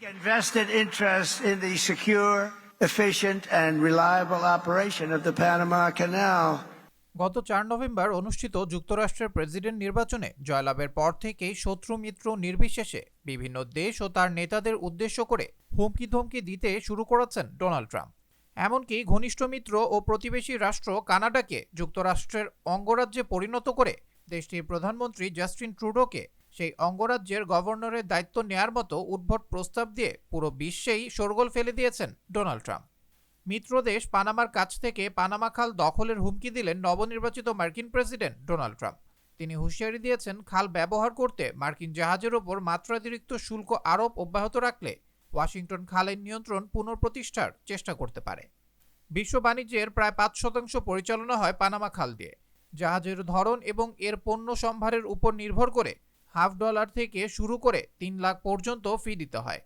vested interest in the secure, efficient, and reliable operation of the Panama Canal. গত চার November অনুষ্ঠিত যুক্তরাষ্ট্রের president নির্বাচনে জয়লাভের পর থেকেই শত্রু মিত্র নির্বিশেষে বিভিন্ন দেশ ও তার নেতাদের উদ্দেশ্য করে হুমকি ধমকি দিতে শুরু করেছেন ডোনাল্ড ট্রাম্প এমনকি ঘনিষ্ঠ মিত্র ও প্রতিবেশী রাষ্ট্র কানাডাকে যুক্তরাষ্ট্রের অঙ্গরাজ্যে পরিণত করে দেশটির প্রধানমন্ত্রী জাস্টিন ট্রুডোকে সেই অঙ্গরাজ্যের গভর্নরের দায়িত্ব নেয়ার মতো উদ্ভট প্রস্তাব দিয়ে পুরো বিশ্বেই শোরগোল ফেলে দিয়েছেন ডোনাল্ড ট্রাম্প। মিত্রদেশ পানামার কাছ থেকে পানামা খাল দখলের হুমকি দিলেন নবনির্বাচিত মার্কিন প্রেসিডেন্ট ডোনাল্ড ট্রাম্প। তিনি হুঁশিয়ারি দিয়েছেন খাল ব্যবহার করতে মার্কিন জাহাজের ওপর মাত্রাতিরিক্ত শুল্ক আরোপ অব্যাহত রাখলে ওয়াশিংটন খালের নিয়ন্ত্রণ পুনঃপ্রতিষ্ঠার চেষ্টা করতে পারে। বিশ্ব বাণিজ্যের প্রায় পাঁচ শতাংশ পরিচালনা হয় পানামা খাল দিয়ে। জাহাজের ধরন এবং এর পণ্য সম্ভারের উপর নির্ভর করে হাফ ডলার থেকে শুরু করে তিন লাখ পর্যন্ত ফি দিতে হয়।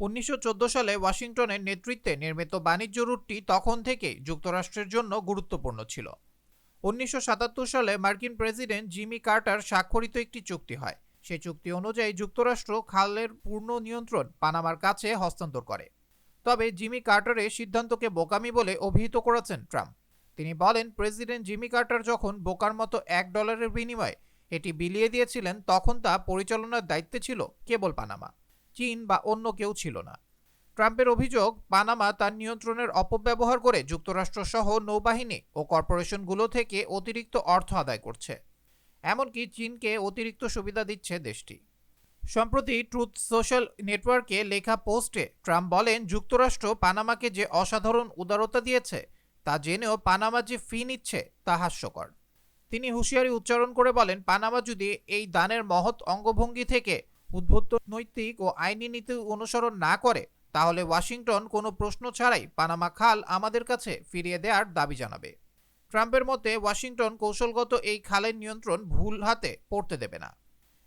উনিশশো চোদ্দ সালে ওয়াশিংটনের নেতৃত্বে নির্মিত বাণিজ্য রুটটি তখন থেকেই যুক্তরাষ্ট্রের জন্য গুরুত্বপূর্ণ ছিল। উনিশশো সাতাত্তর সালে মার্কিন প্রেসিডেন্ট জিমি কার্টার স্বাক্ষরিত একটি চুক্তি হয়। সে চুক্তি অনুযায়ী যুক্তরাষ্ট্র খালের পূর্ণ নিয়ন্ত্রণ পানামার কাছে হস্তান্তর করে। তবে জিমি কার্টারের সিদ্ধান্তকে বোকামি বলে অভিহিত করেছেন ট্রাম্প। তিনি বলেন, প্রেসিডেন্ট জিমি কার্টার যখন বোকার মতো এক ডলারের বিনিময়ে এটি বিলিয়ে দিয়েছিলেন তখন তা পরিচালনার দায়িত্বে ছিল কেবল পানামা। চীন বা অন্য কেউ ছিল না। ট্রাম্পের অভিযোগ, পানামা তার নিয়ন্ত্রণের অপব্যবহার করে যুক্তরাষ্ট্র সহ নৌবাহিনী ও কর্পোরেশনগুলো থেকে অতিরিক্ত অর্থ আদায় করছে। এমনকি চীনকে অতিরিক্ত সুবিধা দিচ্ছে দেশটি। সম্প্রতি ট্রুথ সোশ্যাল নেটওয়ার্কে লেখা পোস্টে ট্রাম্প বলেন, যুক্তরাষ্ট্র পানামাকে যে অসাধারণ উদারতা দিয়েছে, তা জেনেও পানামা যে ফি নিচ্ছে, তা হাস্যকর। তিনি হুঁশিয়ারি উচ্চারণ করে বলেন, পানামা যদি এই দানের মহৎ অঙ্গভঙ্গি থেকে উদ্ভূত নৈতিক ও আইনি নীতি অনুসরণ না করে, তাহলে ওয়াশিংটন কোনো প্রশ্ন ছাড়াই পানামা খাল আমাদের কাছে ফিরিয়ে দেওয়ার দাবি জানাবে। ট্রাম্পের মতে, ওয়াশিংটন কৌশলগত এই খালের নিয়ন্ত্রণ ভুল হাতে পড়তে দেবে না।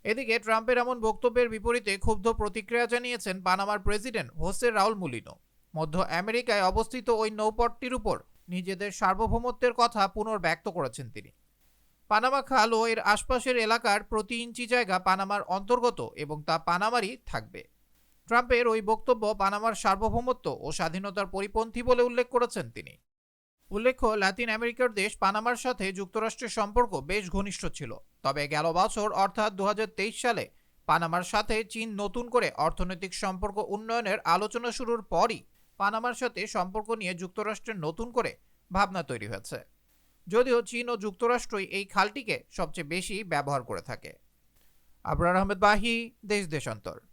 এদিকে ট্রাম্পের এমন বক্তব্যের বিপরীতে ক্ষুব্ধ প্রতিক্রিয়া জানিয়েছেন পানামার প্রেসিডেন্ট হোসে রাউল মুলিনো। মধ্য আমেরিকায় অবস্থিত ওই নৌপথটির উপর নিজেদের সার্বভৌমত্বের কথা পুনর্ব্যক্ত করেছেন তিনি। পানামা খাল ও এর আশপাশের এলাকার প্রতি ইঞ্চি জায়গা পানামার অন্তর্গত এবং তা পানামারই থাকবে। ট্রাম্পের ওই বক্তব্য পানামার সার্বভৌমত্ব ও স্বাধীনতার পরিপন্থী বলে উল্লেখ করেছেন তিনি। উল্লেখ্য, লাতিন আমেরিকার দেশ পানামার সাথে যুক্তরাষ্ট্রের সম্পর্ক বেশ ঘনিষ্ঠ ছিল। তবে গেল বছর, অর্থাৎ দু হাজার তেইশ সালে, পানামার সাথে চীন নতুন করে অর্থনৈতিক সম্পর্ক উন্নয়নের আলোচনা শুরুর পরই পানামার সাথে সম্পর্ক নিয়ে যুক্তরাষ্ট্রের নতুন করে ভাবনা তৈরি হয়েছে। যদিও চীন ও যুক্তরাষ্ট্রই এই খালটিকে সবচেয়ে বেশি ব্যবহার করে থাকে। আবরার আহমেদ বাহি, দেশ দেশান্তর।